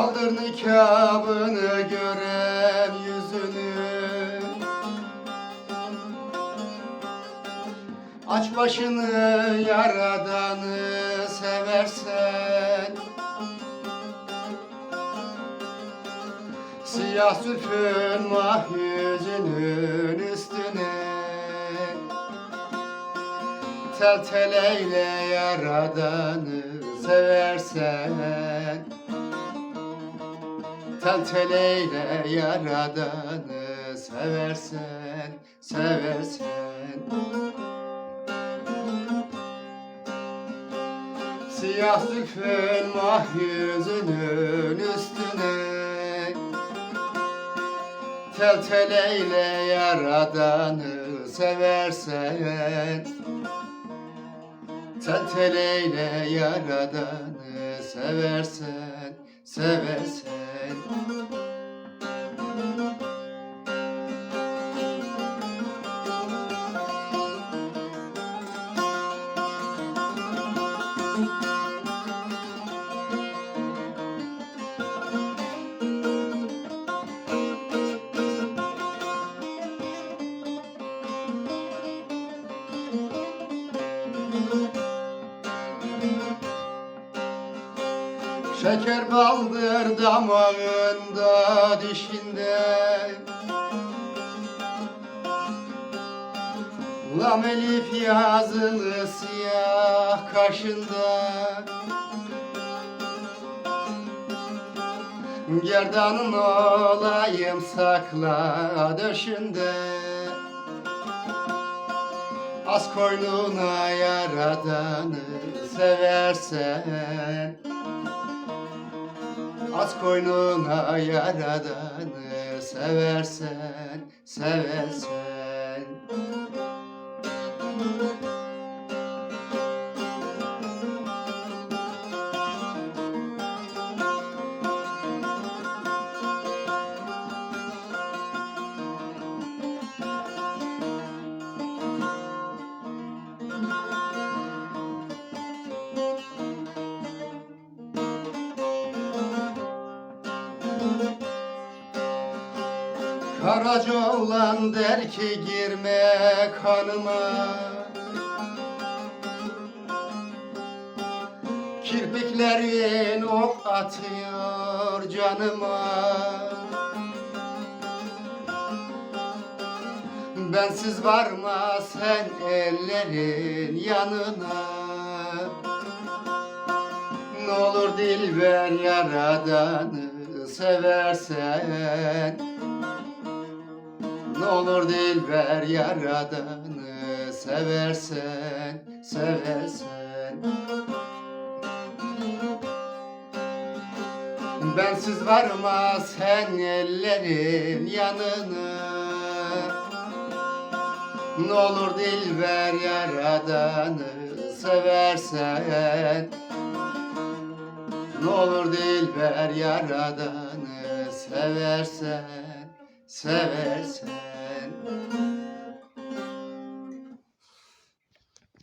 Kaldır nikabını görem yüzünü. Aç başını yaradanı seversen. Siyah zülfün mah yüzünün üstüne. Tel tel eyle yaradanı seversen Tel tel eyle yaradanı seversen Seversen. Siyah zülfün mah yüzünün üstüne. Tel tel eyle yaradanı seversen Tel tel eyle yaradanı seversen Seversen Şeker baldır damağında dişinde. Lam elif yazılı siyah kaşında. Gerdanın olayım sakla döşünde. Az koynuna yaradanı seversen Az koynuna yaradanı seversen, seversen Karaca oğlan der ki girme kanıma. Kirpiklerin ok atıyor canıma. Bensiz varma sen ellerin yanına. Ne olur dilber yaradanı seversen ne olur dilber yaradanı seversen, seversen. Bensiz varma sen ellerin yanına. Ne olur dilber yaradanı seversen. Ne olur dilber yaradanı seversen, seversen.